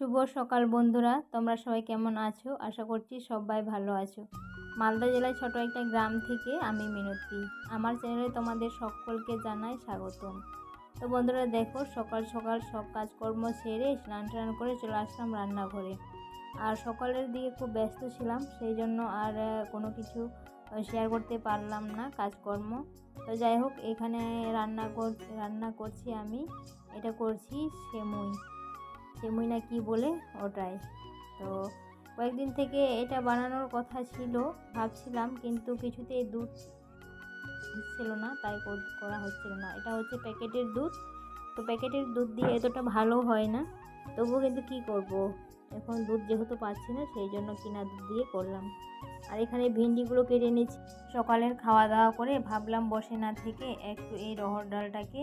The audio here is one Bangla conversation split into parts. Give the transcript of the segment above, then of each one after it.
শুভ সকাল বন্ধুরা, তোমরা সবাই কেমন আছো? আশা করছি সবাই ভালো আছো। মালদা জেলায় ছোট একটা গ্রাম থেকে আমি মিনতি। আমার চ্যানেলে তোমাদের সকলকে জানাই স্বাগতম। তো বন্ধুরা, দেখো, সকাল সকাল সব কাজকর্ম সেরে স্নান টান করে চলে আসলাম রান্নাঘরে। আর সকালের দিকে খুব ব্যস্ত ছিলাম, সেই জন্য আর কোনো কিছু শেয়ার করতে পারলাম না কাজকর্ম। তো যাই হোক, এখানে রান্না কর, রান্না করছি আমি। এটা করছি সেমুই। সেমুই না কি বলে? ওটাই। তো কয়েকদিন থেকে এটা বানানোর কথা ছিল, ভাবছিলাম, কিন্তু কিছুতেই দুধ ছিল না, তাই কর- করা হচ্ছিল না। এটা হচ্ছে প্যাকেটের দুধ। তো প্যাকেটের দুধ দিয়ে এতটা ভালো হয় না। তবুও কিন্তু কি করব? এখন দুধ যেহেতু পাচ্ছি না, সেই জন্য কিনা দুধ দিয়ে করলাম। আর এখানে ভিন্ডিগুলো কেটে নিচ্ছি সকালের খাওয়া দাওয়া করে ভাবলাম বসে না থেকে একটু এই রহর ডালটাকে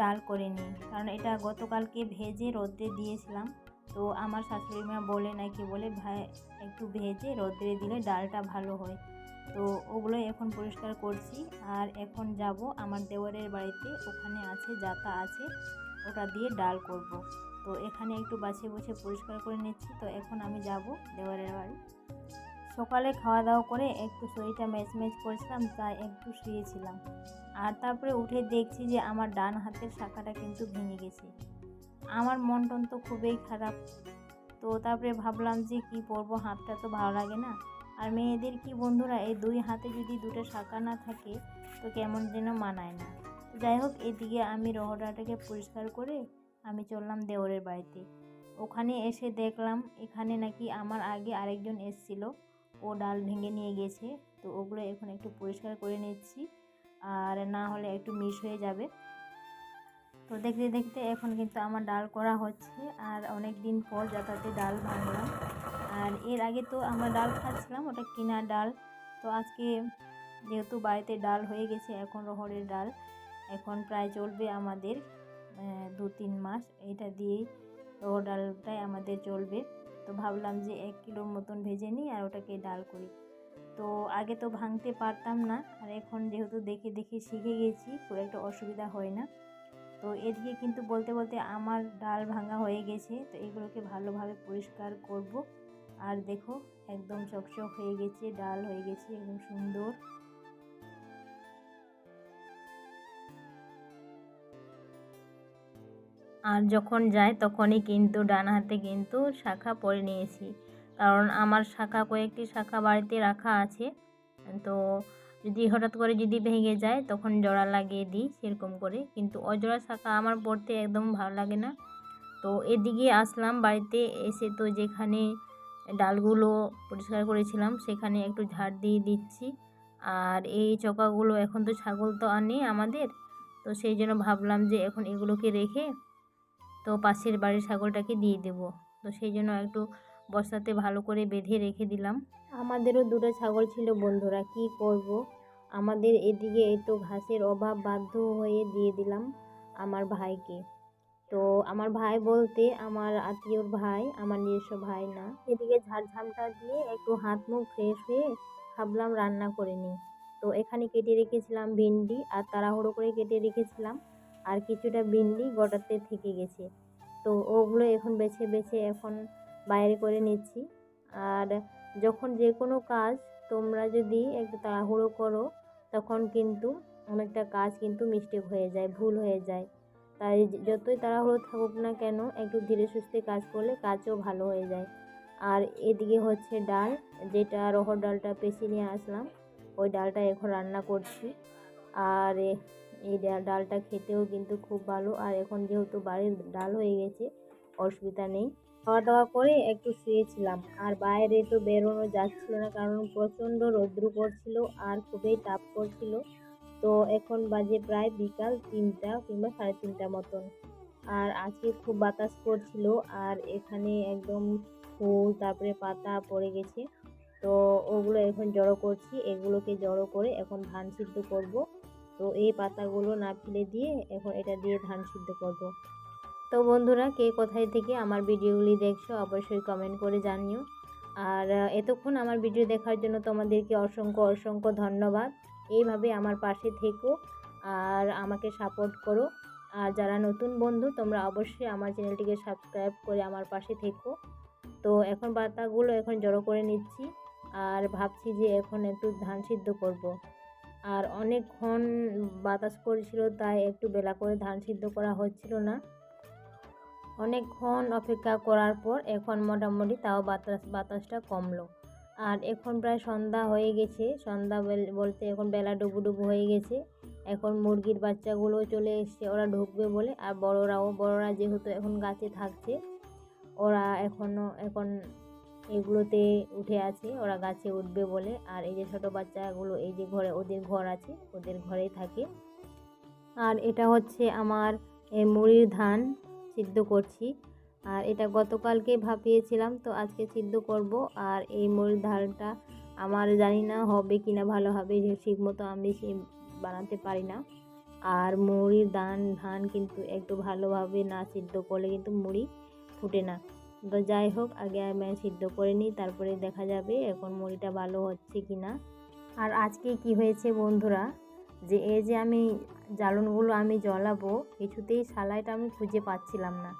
ডাল করে নিই। কারণ এটা গতকালকে ভেজে রোদ্রে দিয়েছিলাম। তো আমার শাশুড়ি মা বলে নাকি বলে, ভাই, একটু ভেজে রোদ্রে দিলে ডালটা ভালো হয়। তো ওগুলো এখন পরিষ্কার করছি। আর এখন যাব আমার দেওয়ারের বাড়িতে। ওখানে আছে জাতা আছে, ওটা দিয়ে ডাল করব। তো এখানে একটু বাছে বসে পরিষ্কার করে নিচ্ছি। তো এখন আমি যাব দেওয়ারের বাড়ি। সকালে খাওয়া দাওয়া করে একটু শরীরটা ম্যাচ ম্যাচ করছিলাম, তাই একটু শুয়েছিলাম। আর তারপরে উঠে দেখছি যে আমার ডান হাতের শাখাটা কিন্তু ভেঙে গেছে। আমার মন টন তো খুবই খারাপ। তো তারপরে ভাবলাম যে কি পরবো, হাতটা তো ভালো লাগে না। আর মেয়েদের কি বন্ধুরা, এই দুই হাতে যদি দুটো শাখা না থাকে, তো কেমন যেন মানায় না। যাই হোক, এদিকে আমি রহডাটাকে পরিষ্কার করে আমি চললাম দেওরের বাড়িতে। ওখানে এসে দেখলাম, এখানে নাকি আমার আগে আরেকজন এসছিল। ও ডাল ভেঙে নিয়ে গেছে। তো ওগুলো এখন একটু পরিষ্কার করে নিচ্ছি। আর না হলে একটু মিস হয়ে যাবে। তো দেখতে দেখতে এখন কিন্তু আমার ডাল করা হচ্ছে। আর অনেক দিন পর যাতায়াতে ডাল ভাঙলাম। আর এর আগে তো আমরা ডাল খাচ্ছিলাম, ওটা কিনা ডাল। তো আজকে যেহেতু বাড়িতে ডাল হয়ে গেছে, এখন রহড়ের ডাল। এখন প্রায় চলবে আমাদের দু তিন মাস। এটা দিয়েই রহর ডালটাই আমাদের চলবে। তো ভাবলাম যে এক কিলোর মতন ভেজে নিই আর ওটাকে ডাল করি। তো আগে তো ভাঙতে পারতাম না, আর এখন যেহেতু দেখে দেখে শিখে গেছি, খুব একটা অসুবিধা হয় না। তো এদিকে কিন্তু বলতে বলতে আমার ডাল ভাঙা হয়ে গেছে, তো এগুলোকে ভালোভাবে পরিষ্কার করব। আর দেখো, একদম চকচক হয়ে গেছে, ডাল হয়ে গেছে, একদম সুন্দর। আর যখন যাই তখনই কিন্তু ডান হাতে কিন্তু শাখা পরে নিয়েছি। কারণ আমার শাখা কয়েকটি শাখা বাড়িতে রাখা আছে। তো যদি হঠাৎ করে যদি ভেঙে যায় তখন জোড়া লাগিয়ে দিই সেরকম করে। কিন্তু অজোড়া শাখা আমার পড়তে একদম ভালো লাগে না। তো এদিকে আসলাম বাড়িতে এসে তো যেখানে ডালগুলো পরিষ্কার করেছিলাম সেখানে একটু ঝাড় দিয়ে দিচ্ছি। আর এই চকাগুলো এখন তো ছাগল তো আর নেই আমাদের। তো সেই জন্য ভাবলাম যে এখন এগুলোকে রেখে তো পাশের বাড়ির ছাগলটাকে দিয়ে দেবো। তো সেই জন্য একটু বস্তাতে ভালো করে বেঁধে রেখে দিলাম। আমাদেরও দুটো ছাগল ছিল বন্ধুরা, কি করব? আমাদের এদিকে তো ঘাসের অভাব বাধ্য হয়ে দিয়ে দিলাম আমার ভাইকে। তো আমার ভাই বলতে আমার আত্মীয়র ভাই, আমার নিজস্ব ভাই না। এদিকে ঝাড়ঝামটা দিয়ে একটু হাত মুখ ফ্রেশ হয়ে ভাবলাম রান্না করে নিই। তো এখানে কেটে রেখেছিলাম ভিন্ডি আর তাড়াহুড়ো করে কেটে রেখেছিলাম। আর কিছুটা ভিন্ডি গোটাতে থেকে গেছে। তো ওগুলো এখন বেছে বেছে এখন বাইরে করে নিচ্ছি। আর যখন যে কোনো কাজ তোমরা যদি একটু তাড়াহুড়ো করো, তখন কিন্তু অনেকটা কাজ কিন্তু মিস্টেক হয়ে যায়, ভুল হয়ে যায়। তাই যতই তাড়াহুড়ো থাকুক না কেন, একটু ধীরে সুস্থে কাজ করলে কাজও ভালো হয়ে যায়। আর এদিকে হচ্ছে ডাল, যেটা রহর ডালটা পেশি নিয়ে আসলাম, ওই ডালটা এখন রান্না করছি। আর এই ডালটা খেতেও কিন্তু খুব ভালো। আর এখন যেহেতু বাড়ির ডাল হয়ে গেছে, অসুবিধা নেই। খাওয়া দাওয়া করে একটু শুয়েছিলাম। আর বাইরে তো বেরোনো যাচ্ছিল না, কারণ প্রচণ্ড রৌদ্র পড়ছিল আর খুবই তাপ করছিল তো এখন বাজে প্রায় বিকাল তিনটা কিংবা সাড়ে তিনটা মতন। আর আজকে খুব বাতাস করছিল আর এখানে একদম ফুল, তারপরে পাতা পড়ে গেছে। তো ওগুলো এখন জড়ো করছি, এগুলোকে জড়ো করে এখন ধান সিদ্ধ করব। তো এই পাতাগুলো না ফেলে দিয়ে এখন এটা দিয়ে ধান সিদ্ধ করব। তো বন্ধুরা, কে কোথায় থেকে আমার ভিডিওগুলি দেখছ অবশ্যই কমেন্ট করে জানিও। আর এতক্ষণ আমার ভিডিও দেখার জন্য তোমাদেরকে অসংখ্য অসংখ্য ধন্যবাদ। এইভাবে আমার পাশে থেকো আর আমাকে সাপোর্ট করো। আর যারা নতুন বন্ধু, তোমরা অবশ্যই আমার চ্যানেলটিকে সাবস্ক্রাইব করে আমার পাশে থেকো। তো এখন পাতাগুলো এখন জড়ো করে নিচ্ছি। আর ভাবছি যে এখন একটু ধান সিদ্ধ করব। আর অনেকক্ষণ বাতাস করেছিল, তাই একটু বেলা করে ধান সিদ্ধ করা হচ্ছিল না। অনেকক্ষণ অপেক্ষা করার পর এখন মোটামুটি তাও বাতাস, বাতাসটা কমলো। আর এখন প্রায় সন্ধ্যা হয়ে গেছে, সন্ধ্যা বলতে এখন বেলা ডুবু ডুবু হয়ে গেছে। এখন মুরগির বাচ্চাগুলো চলে এসছে, ওরা ঢুকবে বলে। আর বড়রাও, বড়রা যেহেতু এখন গাছে থাকছে, ওরা এখনও এখন এগুলোতে উঠে আছে, ওরা গাছে উঠবে বলে। আর এই যে ছোটো বাচ্চাগুলো, এই যে ঘরে, ওদের ঘর আছে, ওদের ঘরেই থাকে। আর এটা হচ্ছে আমার মুড়ির ধান সিদ্ধ করছি। আর এটা গতকালকে ভাপিয়েছিলাম, তো আজকে সিদ্ধ করব। আর এই মুড়ির ধানটা আমার জানি না হবে কি না ভালো হবে ঠিক মতো আমি বানাতে পারি না। আর মুড়ির ধান ধান কিন্তু একটু ভালোভাবে না সিদ্ধ করলে কিন্তু মুড়ি ফুটে না। তো যাই হোক, আগে আমি সিদ্ধ করে নিই, তারপরে দেখা যাবে এখন মুড়িটা ভালো হচ্ছে কি না আর আজকে কি হয়েছে বন্ধুরা? যে এই যে আমি জ্বালনগুলো আমি জ্বলাবো, কিছুতেই সালাইটা আমি খুঁজে পাচ্ছিলাম না।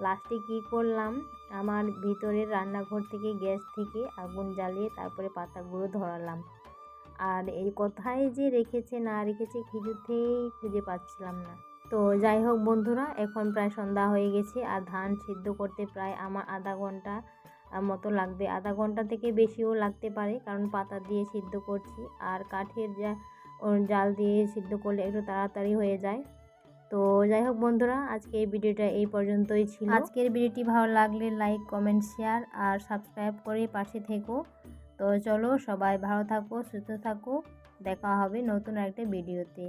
লাস্টে কি করলাম? আমার ভিতরের রান্নাঘর থেকে গ্যাস থেকে আগুন জ্বালিয়ে তারপরে পাতাগুলো ধরালাম। আর এই কোথায় যে রেখেছে না রেখেছে কিছুতেই খুঁজে পাচ্ছিলাম না। তো যাই হোক বন্ধুরা, এখন প্রায় সন্ধ্যা হয়ে গেছে আর ধান সিদ্ধ করতে প্রায় আমার আধা ঘণ্টা মতো লাগবে। আধা ঘণ্টা থেকে বেশিও লাগতে পারে কারণ পাতা দিয়ে সিদ্ধ করছি আর কাঠের যা জাল দিয়ে সিদ্ধ করলে একটু তাড়াতাড়ি হয়ে যায়। তো যাই হোক বন্ধুরা, আজকে এই ভিডিওটা এই পর্যন্তই ছিল। আজকের ভিডিওটি ভালো লাগলে লাইক, কমেন্ট, শেয়ার আর সাবস্ক্রাইব করে পাশে থেকো। তো চলো সবাই ভালো থাকো, সুস্থ থাকো। দেখা হবে নতুন একটা ভিডিওতে।